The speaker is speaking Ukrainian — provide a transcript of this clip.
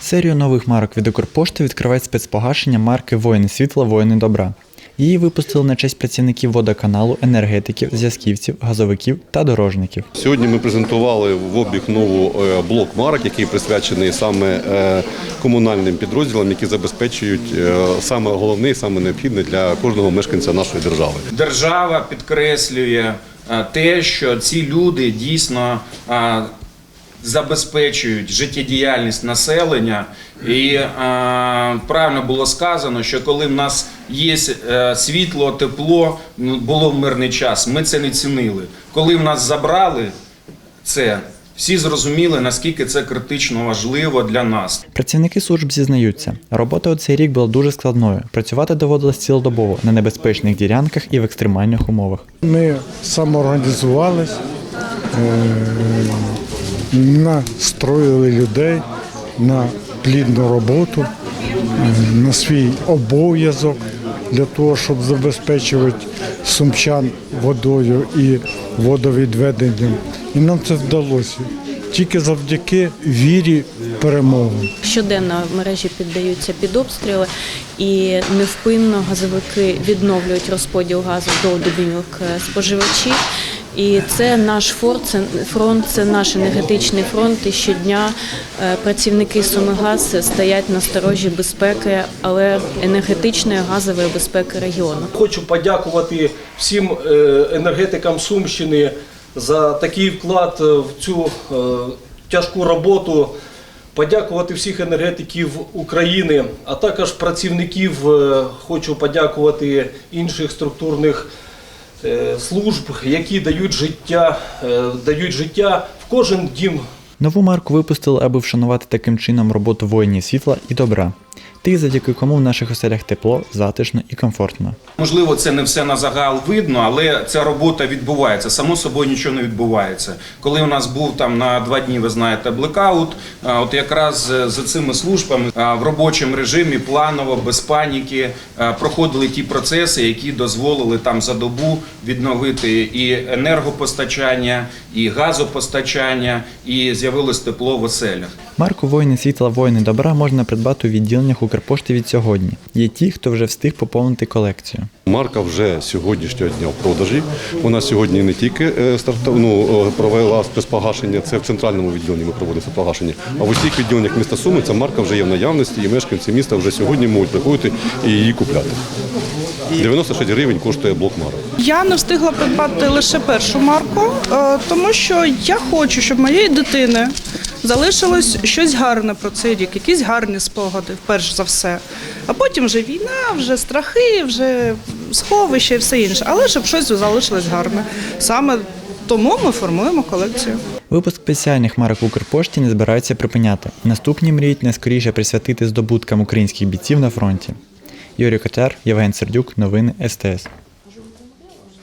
Серію нових марок від Укрпошти відкриває спецпогашення марки Воїни світла, воїни добра. Її випустили на честь працівників водоканалу, енергетиків, зв'язківців, газовиків та дорожників. Сьогодні ми презентували в обіг нову е, блок марок, який присвячений саме е, комунальним підрозділам, які забезпечують е, саме головне і саме необхідне для кожного мешканця нашої держави. Держава підкреслює те, що ці люди дійсно забезпечують життєдіяльність населення. І е, правильно було сказано, що коли в нас є е, світло, тепло, ну, було в мирний час, ми це не цінили. Коли в нас забрали це, всі зрозуміли, наскільки це критично важливо для нас. Працівники служб зізнаються, робота у цей рік була дуже складною. Працювати доводилось цілодобово на небезпечних ділянках і в екстремальних умовах. Ми самоорганізувались, е, настроїли людей на плідну роботу, е, на свій обов'язок для того, щоб забезпечувати сумчан водою і водовідведенням. І нам це вдалося тільки завдяки вірі в перемогу. Щоденно мережі піддаються під обстріли, і невпинно газовики відновлюють розподіл газу до е, споживачів. І це наш фронт, це наш енергетичний фронт. І щодня е, працівники Сумигаз стоять на сторожі безпеки, але енергетичної газової безпеки регіону. Хочу подякувати всім е, енергетикам Сумщини за такий вклад в цю е, тяжку роботу. Подякувати всіх енергетиків України, а також працівників. Хочу подякувати інших структурних служб, які дають життя, е, дають життя в кожен дім Нову марку випустили, аби вшанувати таким чином роботу воїнів світла і добра. Тих, завдяки кому в наших оселях тепло, затишно і комфортно. Можливо, це не все на загал видно, але ця робота відбувається. Само собою нічого не відбувається. Коли у нас був там на два дні, ви знаєте, блекаут, от якраз е, за цими службами в робочому режимі планово, без паніки проходили ті процеси, які дозволили там за добу відновити і енергопостачання, і газопостачання, і з'явилось тепло в оселях. Марку Воїни світла, воїни добра можна придбати у відділеннях Укрпошти від сьогодні. Є ті, хто вже встиг поповнити колекцію. Марка вже сьогоднішнього дня в продажі. Вона сьогодні не тільки е, стартов, ну, е, провела спецпогашення, це в центральному відділенні ми проводимо спецпогашення, а в усіх відділеннях міста Суми ця марка вже є в наявності, і мешканці міста вже сьогодні можуть приходити і її купляти. 96 гривень коштує блок марок. Я не встигла придбати лише першу марку, е, тому що я хочу, щоб моєї дитини залишилось щось гарне про цей рік, якісь гарні спогади, перш за все. А потім вже війна, вже страхи, вже сховище і все інше. Але щоб щось залишилось гарне. Саме тому ми формуємо колекцію. Випуск спеціальних марок Укрпошті не збираються припиняти. Наступні мріють найскоріше присвятити здобуткам українських бійців на фронті. Юрій Котяр, Євген Сердюк, новини СТС.